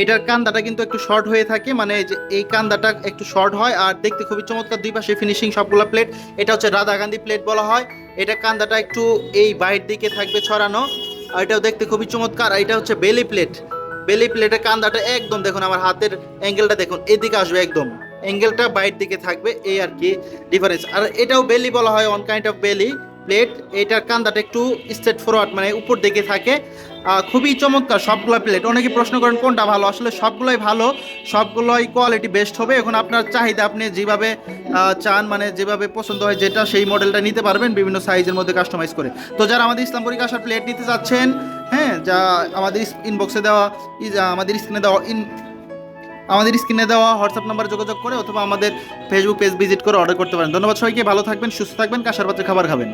এটার কান্দাটা কিন্তু একটু শর্ট হয়ে থাকে মানে এই কান্দাটা একটু শর্ট হয় আর দেখতে খুবই চমৎকার দুই পাশে ফিনিশিং সবগুলো প্লেট এটা হচ্ছে রাধাগান্ধী প্লেট বলা হয়। এটা কান্দাটা একটু এই বাইরের দিকে থাকবে ছড়ানো, আর এটাও দেখতে খুবই চমৎকার, আর এটা হচ্ছে বেলি প্লেট বেলি প্লেটের কান্দাটা একদম দেখুন আমার হাতের অ্যাঙ্গেলটা দেখুন, এদিকে আসবে একদম। অ্যাঙ্গেলটা বাইরের দিকে থাকবে, এই আর কি ডিফারেন্স আর এটাও বেলি বলা হয় one kind of belly plate এটার কান্দাটা একটু স্ট্রেট ফরওয়ার্ড মানে উপর দিকে থাকে। খুবই চমৎকার সবগুলো প্লেট অনেকে প্রশ্ন করেন, কোনটা ভালো? আসলে সবগুলোই ভালো, সবগুলোই কোয়ালিটি বেস্ট হবে। এখন আপনার চাহিদা, আপনি যেভাবে চান মানে যেভাবে পছন্দ হয়, যেটা সেই মডেলটা নিতে পারবেন বিভিন্ন সাইজের মধ্যে কাস্টমাইজ করে। তো যারা আমাদের ইসলামপুরি কাঁসার প্লেট নিতে চাচ্ছেন হ্যাঁ যা আমাদের ইনবক্সে দেওয়া আমাদের স্ক্রিনে দেওয়া ইন আমাদের স্ক্রিনে দেওয়া হোয়াটসঅ্যাপ নাম্বারে যোগাযোগ করে অথবা আমাদের ফেসবুক পেজ ভিজিট করে অর্ডার করতে পারেন। ধন্যবাদ সবাইকে, ভালো থাকবেন, সুস্থ থাকবেন, কাঁসার পাত্রে খাবার খাবেন।